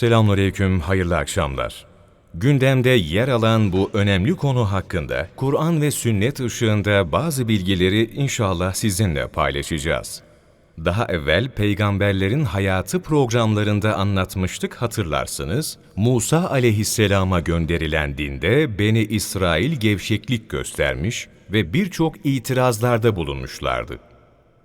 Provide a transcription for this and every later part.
Selamünaleyküm, hayırlı akşamlar. Gündemde yer alan bu önemli konu hakkında Kur'an ve sünnet ışığında bazı bilgileri inşallah sizinle paylaşacağız. Daha evvel peygamberlerin hayatı programlarında anlatmıştık hatırlarsınız. Musa aleyhisselama gönderilen dinde Beni İsrail gevşeklik göstermiş ve birçok itirazlarda bulunmuşlardı.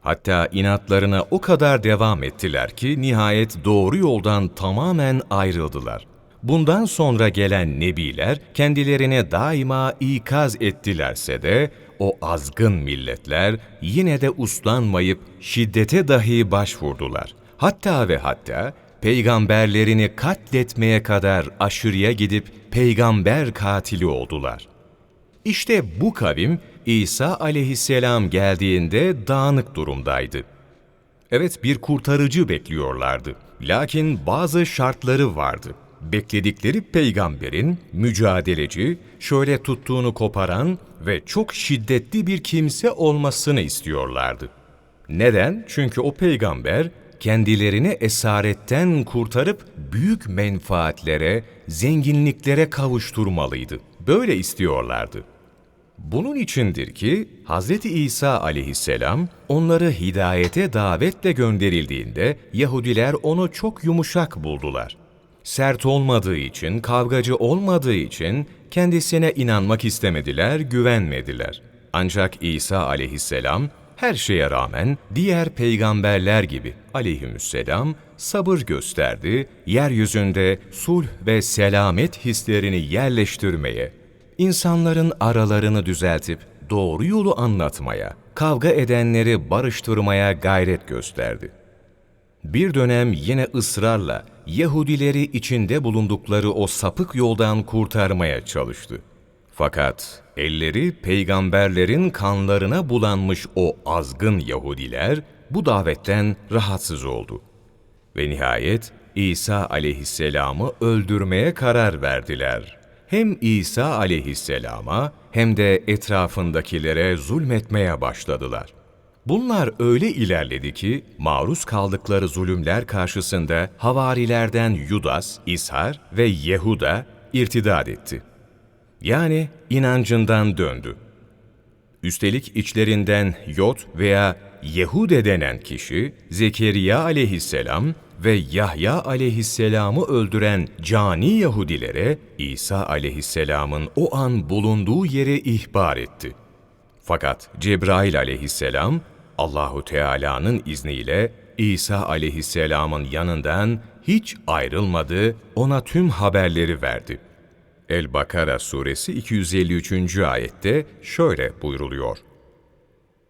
Hatta inatlarına o kadar devam ettiler ki nihayet doğru yoldan tamamen ayrıldılar. Bundan sonra gelen nebiler kendilerine daima ikaz ettilerse de o azgın milletler yine de uslanmayıp şiddete dahi başvurdular. Hatta ve hatta peygamberlerini katletmeye kadar aşırıya gidip peygamber katili oldular. İşte bu kavim İsa aleyhisselam geldiğinde dağınık durumdaydı. Evet bir kurtarıcı bekliyorlardı. Lakin bazı şartları vardı. Bekledikleri peygamberin mücadeleci, şöyle tuttuğunu koparan ve çok şiddetli bir kimse olmasını istiyorlardı. Neden? Çünkü o peygamber kendilerini esaretten kurtarıp büyük menfaatlere, zenginliklere kavuşturmalıydı. Böyle istiyorlardı. Bunun içindir ki Hz. İsa aleyhisselam onları hidayete davetle gönderildiğinde Yahudiler onu çok yumuşak buldular. Sert olmadığı için, kavgacı olmadığı için kendisine inanmak istemediler, güvenmediler. Ancak İsa aleyhisselam her şeye rağmen diğer peygamberler gibi aleyhisselam sabır gösterdi, yeryüzünde sulh ve selamet hislerini yerleştirmeye, insanların aralarını düzeltip doğru yolu anlatmaya, kavga edenleri barıştırmaya gayret gösterdi. Bir dönem yine ısrarla Yahudileri içinde bulundukları o sapık yoldan kurtarmaya çalıştı. Fakat elleri peygamberlerin kanlarına bulanmış o azgın Yahudiler bu davetten rahatsız oldu. Ve nihayet İsa aleyhisselamı öldürmeye karar verdiler. Hem İsa aleyhisselama hem de etrafındakilere zulmetmeye başladılar. Bunlar öyle ilerledi ki maruz kaldıkları zulümler karşısında havarilerden Yudas, İshar ve Yehuda irtidat etti. Yani inancından döndü. Üstelik içlerinden Yot veya Yehude denen kişi Zekeriya aleyhisselam ve Yahya aleyhisselamı öldüren cani Yahudilere İsa aleyhisselamın o an bulunduğu yeri ihbar etti. Fakat Cebrail aleyhisselam Allahu Teala'nın izniyle İsa aleyhisselamın yanından hiç ayrılmadı, ona tüm haberleri verdi. El-Bakara suresi 253. ayette şöyle buyruluyor.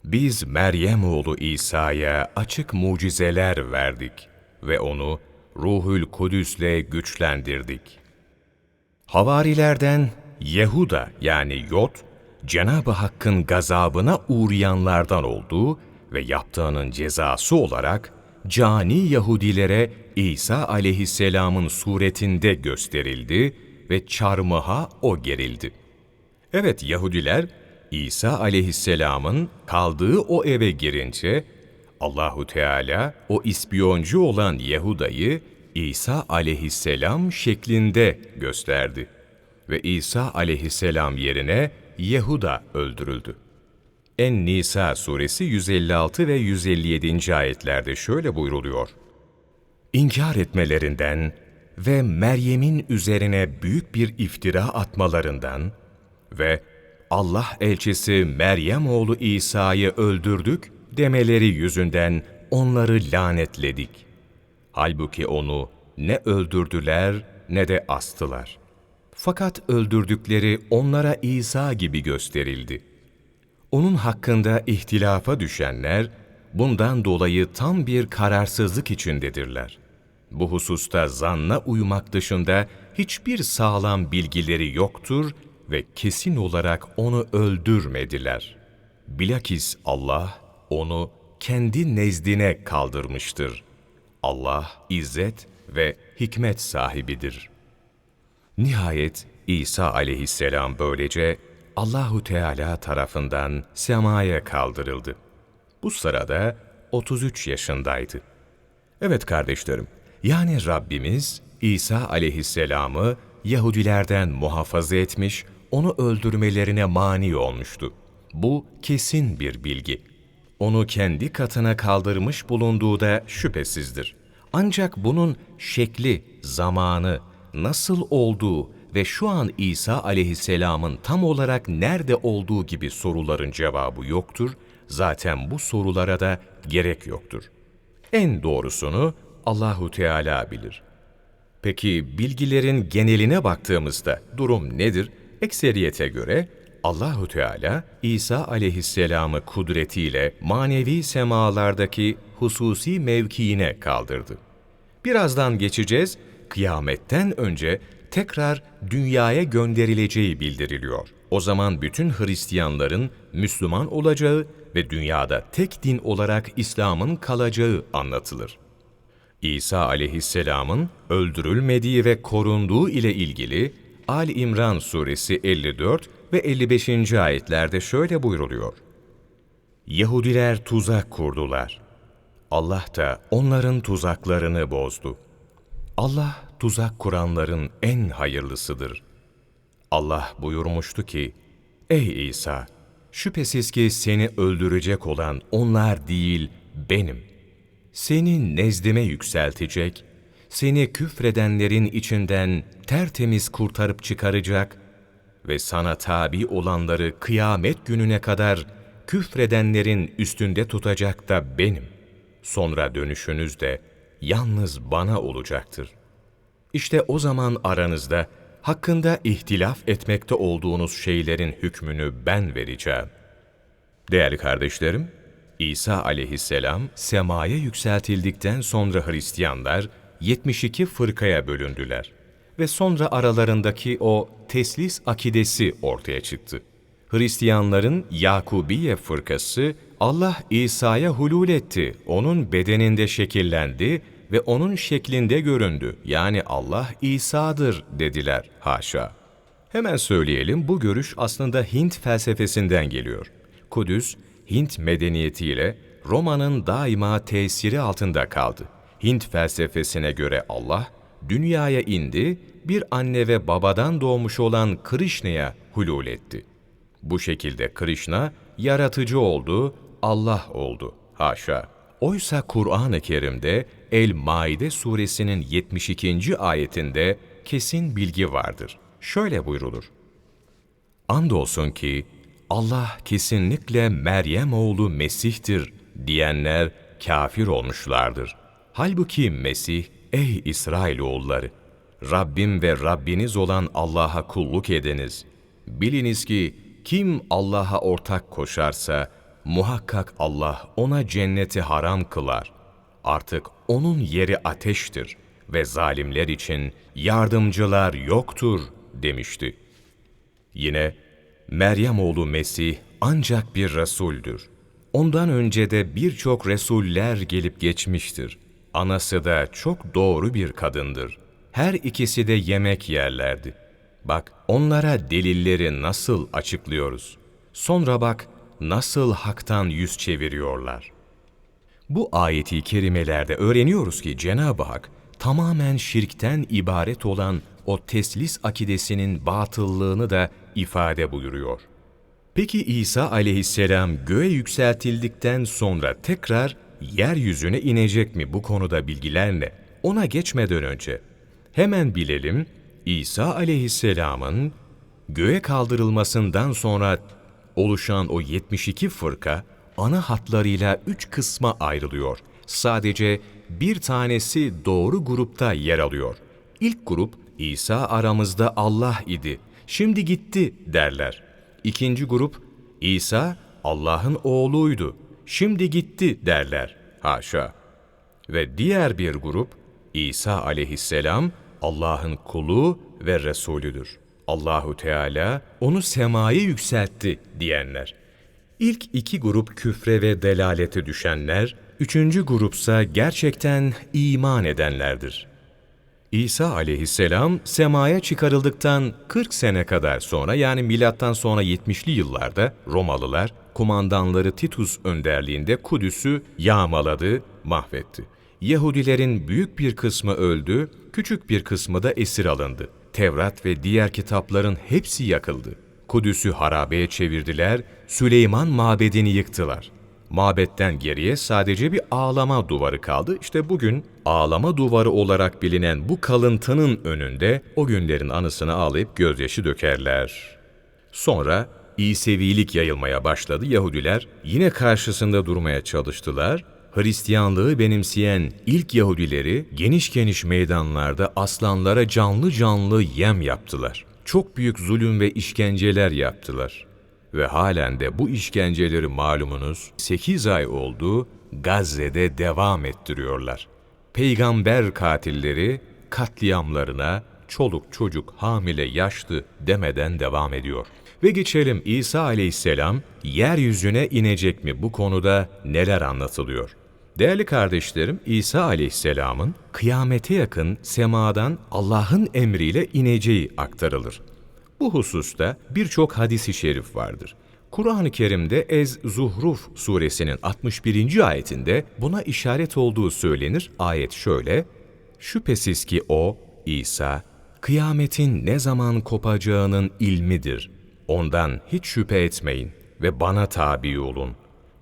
Biz Meryem oğlu İsa'ya açık mucizeler verdik ve onu Ruhül Kudüs'le güçlendirdik. Havarilerden Yehuda yani Yot, Cenab-ı Hakk'ın gazabına uğrayanlardan olduğu ve yaptığının cezası olarak cani Yahudilere İsa aleyhisselamın suretinde gösterildi ve çarmıha o gerildi. Evet Yahudiler İsa aleyhisselamın kaldığı o eve girince Allahu Teala o ispiyoncu olan Yahuda'yı İsa aleyhisselam şeklinde gösterdi ve İsa aleyhisselam yerine Yehuda öldürüldü. En-Nisa suresi 156 ve 157. ayetlerde şöyle buyruluyor. İnkar etmelerinden ve Meryem'in üzerine büyük bir iftira atmalarından ve Allah elçisi Meryem oğlu İsa'yı öldürdük demeleri yüzünden onları lanetledik. Halbuki onu ne öldürdüler ne de astılar. Fakat öldürdükleri onlara İsa gibi gösterildi. Onun hakkında ihtilafa düşenler, bundan dolayı tam bir kararsızlık içindedirler. Bu hususta zanna uymak dışında hiçbir sağlam bilgileri yoktur ve kesin olarak onu öldürmediler. Bilakis Allah onu kendi nezdine kaldırmıştır. Allah izzet ve hikmet sahibidir. Nihayet İsa aleyhisselam böylece Allahu Teala tarafından semaya kaldırıldı. Bu sırada 33 yaşındaydı. Evet kardeşlerim, yani Rabbimiz İsa aleyhisselamı Yahudilerden muhafaza etmiş, onu öldürmelerine mani olmuştu. Bu kesin bir bilgi. Onu kendi katına kaldırmış bulunduğu da şüphesizdir. Ancak bunun şekli, zamanı, nasıl olduğu ve şu an İsa aleyhisselamın tam olarak nerede olduğu gibi soruların cevabı yoktur. Zaten bu sorulara da gerek yoktur. En doğrusunu Allahu Teala bilir. Peki bilgilerin geneline baktığımızda durum nedir? Ekseriyete göre Allahu Teala İsa aleyhisselamı kudretiyle manevi semalardaki hususi mevkiine kaldırdı. Birazdan geçeceğiz. Kıyametten önce tekrar dünyaya gönderileceği bildiriliyor. O zaman bütün Hristiyanların Müslüman olacağı ve dünyada tek din olarak İslam'ın kalacağı anlatılır. İsa aleyhisselamın öldürülmediği ve korunduğu ile ilgili Ali İmran suresi 54 ve 55. ayetlerde şöyle buyruluyor. Yahudiler tuzak kurdular. Allah da onların tuzaklarını bozdu. Allah tuzak kuranların en hayırlısıdır. Allah buyurmuştu ki, Ey İsa! Şüphesiz ki seni öldürecek olan onlar değil, benim. Seni nezdime yükseltecek, seni küfredenlerin içinden tertemiz kurtarıp çıkaracak ve sana tabi olanları kıyamet gününe kadar küfredenlerin üstünde tutacak da benim. Sonra dönüşünüz de yalnız bana olacaktır. İşte o zaman aranızda hakkında ihtilaf etmekte olduğunuz şeylerin hükmünü ben vereceğim. Değerli kardeşlerim, İsa aleyhisselam semaya yükseltildikten sonra Hristiyanlar 72 fırkaya bölündüler ve sonra aralarındaki o teslis akidesi ortaya çıktı. Hristiyanların Yakubiye fırkası Allah İsa'ya hulul etti, onun bedeninde şekillendi ve onun şeklinde göründü. Yani Allah İsa'dır dediler. Haşa. Hemen söyleyelim bu görüş aslında Hint felsefesinden geliyor. Kudüs, Hint medeniyetiyle Roma'nın daima tesiri altında kaldı. Hint felsefesine göre Allah, dünyaya indi, bir anne ve babadan doğmuş olan Krishna'ya hulul etti. Bu şekilde Krishna, yaratıcı oldu, Allah oldu. Haşa. Oysa Kur'an-ı Kerim'de El-Maide suresinin 72. ayetinde kesin bilgi vardır. Şöyle buyrulur. Andolsun ki Allah kesinlikle Meryem oğlu Mesih'tir diyenler kafir olmuşlardır. Halbuki Mesih, ey İsrailoğulları, Rabbim ve Rabbiniz olan Allah'a kulluk ediniz. Biliniz ki kim Allah'a ortak koşarsa, muhakkak Allah ona cenneti haram kılar. Artık onun yeri ateştir ve zalimler için yardımcılar yoktur demişti. Yine Meryem oğlu Mesih ancak bir Resuldür. Ondan önce de birçok Resuller gelip geçmiştir. Anası da çok doğru bir kadındır. Her ikisi de yemek yerlerdi. Bak onlara delilleri nasıl açıklıyoruz. Sonra bak nasıl haktan yüz çeviriyorlar. Bu ayeti kerimelerde öğreniyoruz ki Cenab-ı Hak tamamen şirkten ibaret olan o teslis akidesinin batıllığını da ifade buyuruyor. Peki İsa aleyhisselam göğe yükseltildikten sonra tekrar yeryüzüne inecek mi bu konuda bilgiler ne? Ona geçmeden önce hemen bilelim İsa aleyhisselamın göğe kaldırılmasından sonra oluşan o 72 fırka ana hatlarıyla üç kısma ayrılıyor. Sadece bir tanesi doğru grupta yer alıyor. İlk grup İsa aramızda Allah idi, şimdi gitti derler. İkinci grup İsa Allah'ın oğluydu, şimdi gitti derler. Haşa. Ve diğer bir grup İsa aleyhisselam Allah'ın kulu ve Resulüdür. Allahu Teala onu semaya yükseltti diyenler. İlk iki grup küfre ve delalete düşenler, üçüncü grupsa gerçekten iman edenlerdir. İsa aleyhisselam semaya çıkarıldıktan 40 sene kadar sonra yani milattan sonra 70'li yıllarda Romalılar kumandanları Titus önderliğinde Kudüs'ü yağmaladı, mahvetti. Yahudilerin büyük bir kısmı öldü, küçük bir kısmı da esir alındı. Tevrat ve diğer kitapların hepsi yakıldı. Kudüs'ü harabeye çevirdiler, Süleyman mabedini yıktılar. Mabetten geriye sadece bir ağlama duvarı kaldı. İşte bugün ağlama duvarı olarak bilinen bu kalıntının önünde o günlerin anısını ağlayıp gözyaşı dökerler. Sonra İsevilik yayılmaya başladı. Yahudiler yine karşısında durmaya çalıştılar. Hristiyanlığı benimseyen ilk Yahudileri geniş geniş meydanlarda aslanlara canlı canlı yem yaptılar. Çok büyük zulüm ve işkenceler yaptılar. Ve halen de bu işkenceleri malumunuz 8 ay oldu Gazze'de devam ettiriyorlar. Peygamber katilleri katliamlarına çoluk çocuk hamile yaşlı demeden devam ediyor. Ve geçelim İsa aleyhisselam yeryüzüne inecek mi bu konuda neler anlatılıyor? Değerli kardeşlerim İsa aleyhisselamın kıyamete yakın semadan Allah'ın emriyle ineceği aktarılır. Bu hususta birçok hadisi şerif vardır. Kur'an-ı Kerim'de Ez-Zuhruf suresinin 61. ayetinde buna işaret olduğu söylenir. Ayet şöyle, Şüphesiz ki o, İsa, kıyametin ne zaman kopacağının ilmidir. Ondan hiç şüphe etmeyin ve bana tabi olun.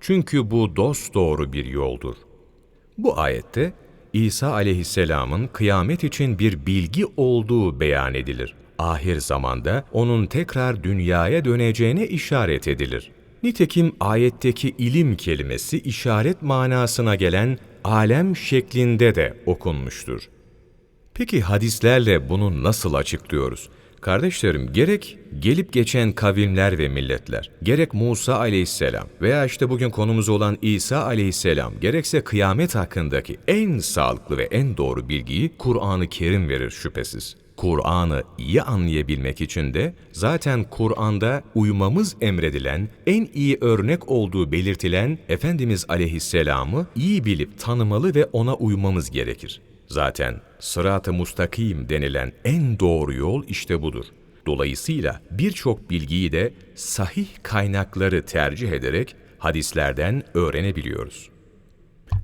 Çünkü bu dost doğru bir yoldur. Bu ayette İsa aleyhisselamın kıyamet için bir bilgi olduğu beyan edilir. Ahir zamanda onun tekrar dünyaya döneceğine işaret edilir. Nitekim ayetteki ilim kelimesi işaret manasına gelen alem şeklinde de okunmuştur. Peki hadislerle bunu nasıl açıklıyoruz? Kardeşlerim gerek gelip geçen kavimler ve milletler, gerek Musa aleyhisselam veya işte bugün konumuz olan İsa aleyhisselam, gerekse kıyamet hakkındaki en sağlıklı ve en doğru bilgiyi Kur'an-ı Kerim verir şüphesiz. Kur'an'ı iyi anlayabilmek için de zaten Kur'an'da uymamız emredilen, en iyi örnek olduğu belirtilen Efendimiz Aleyhisselam'ı iyi bilip tanımalı ve ona uymamız gerekir. Zaten sırat-ı mustakim denilen en doğru yol işte budur. Dolayısıyla birçok bilgiyi de sahih kaynakları tercih ederek hadislerden öğrenebiliyoruz.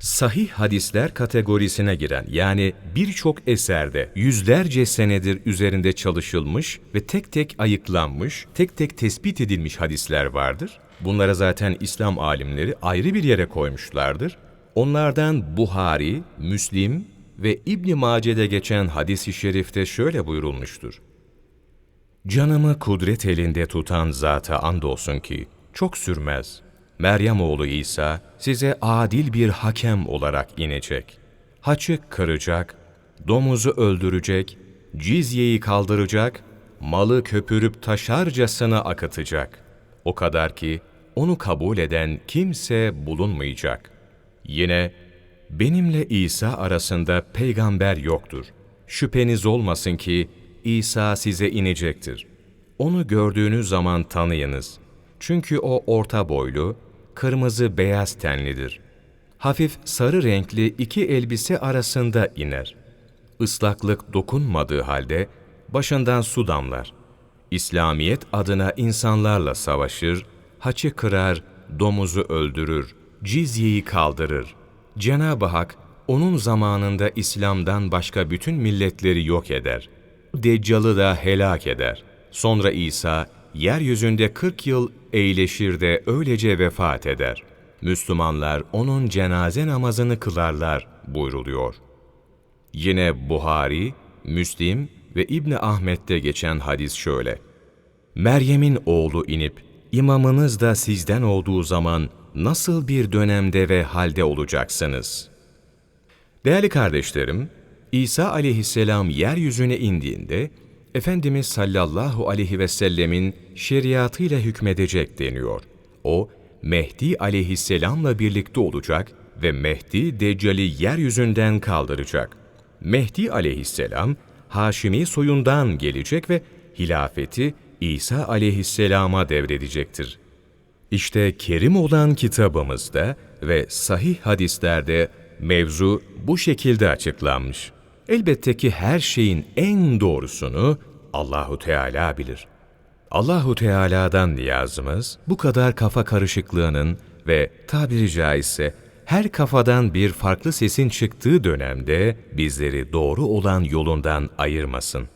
Sahih hadisler kategorisine giren yani birçok eserde yüzlerce senedir üzerinde çalışılmış ve tek tek ayıklanmış, tek tek tespit edilmiş hadisler vardır. Bunlara zaten İslam alimleri ayrı bir yere koymuşlardır. Onlardan Buhari, Müslim ve İbn Mace'de geçen hadis-i şerifte şöyle buyurulmuştur. Canımı kudret elinde tutan zata andolsun ki çok sürmez. Meryem oğlu İsa size adil bir hakem olarak inecek. Haçı kıracak, domuzu öldürecek, cizyeyi kaldıracak, malı köpürüp taşarcasına akıtacak. O kadar ki onu kabul eden kimse bulunmayacak. Yine benimle İsa arasında peygamber yoktur. Şüpheniz olmasın ki İsa size inecektir. Onu gördüğünüz zaman tanıyınız. Çünkü o orta boylu, kırmızı beyaz tenlidir. Hafif sarı renkli iki elbise arasında iner. Islaklık dokunmadığı halde başından su damlar. İslamiyet adına insanlarla savaşır, haçı kırar, domuzu öldürür, cizyeyi kaldırır. Cenab-ı Hak onun zamanında İslam'dan başka bütün milletleri yok eder. Deccal'ı da helak eder. Sonra İsa yeryüzünde 40 yıl eğleşir de öylece vefat eder. Müslümanlar onun cenaze namazını kılarlar buyruluyor. Yine Buhari, Müslim ve İbni Ahmet'te geçen hadis şöyle. Meryem'in oğlu inip, imamınız da sizden olduğu zaman nasıl bir dönemde ve halde olacaksınız? Değerli kardeşlerim, İsa aleyhisselam yeryüzüne indiğinde, Efendimiz sallallahu aleyhi ve sellemin şeriatıyla hükmedecek deniyor. O, Mehdi aleyhisselamla birlikte olacak ve Mehdi Deccal'i yeryüzünden kaldıracak. Mehdi aleyhisselam, Haşimi soyundan gelecek ve hilafeti İsa aleyhisselama devredecektir. İşte kerim olan kitabımızda ve sahih hadislerde mevzu bu şekilde açıklanmış. Elbette ki her şeyin en doğrusunu Allahu Teala bilir. Allahu Teala'dan niyazımız bu kadar kafa karışıklığının ve tabiri caizse her kafadan bir farklı sesin çıktığı dönemde bizleri doğru olan yolundan ayırmasın.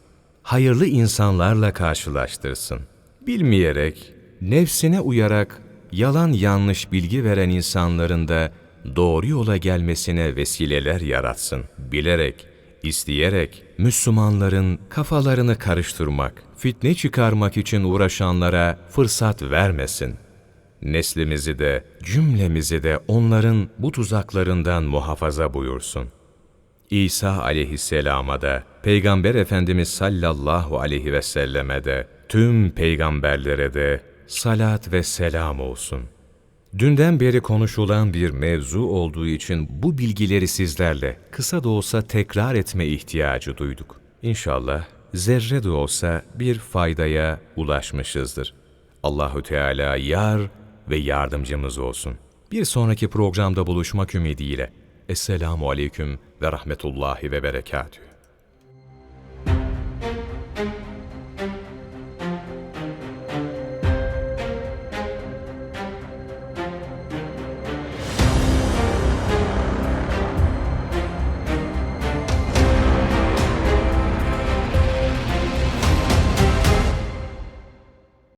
Hayırlı insanlarla karşılaştırsın. Bilmeyerek, nefsine uyarak yalan yanlış bilgi veren insanların da doğru yola gelmesine vesileler yaratsın. Bilerek, isteyerek Müslümanların kafalarını karıştırmak, fitne çıkarmak için uğraşanlara fırsat vermesin. Neslimizi de, cümlemizi de onların bu tuzaklarından muhafaza buyursun. İsa aleyhisselama da, Peygamber Efendimiz sallallahu aleyhi ve selleme de, tüm peygamberlere de salat ve selam olsun. Dünden beri konuşulan bir mevzu olduğu için bu bilgileri sizlerle kısa da olsa tekrar etme ihtiyacı duyduk. İnşallah zerre de olsa bir faydaya ulaşmışızdır. Allahü Teala yar ve yardımcımız olsun. Bir sonraki programda buluşmak ümidiyle. Esselamu Aleyküm ve Rahmetullahi ve Berekatühü.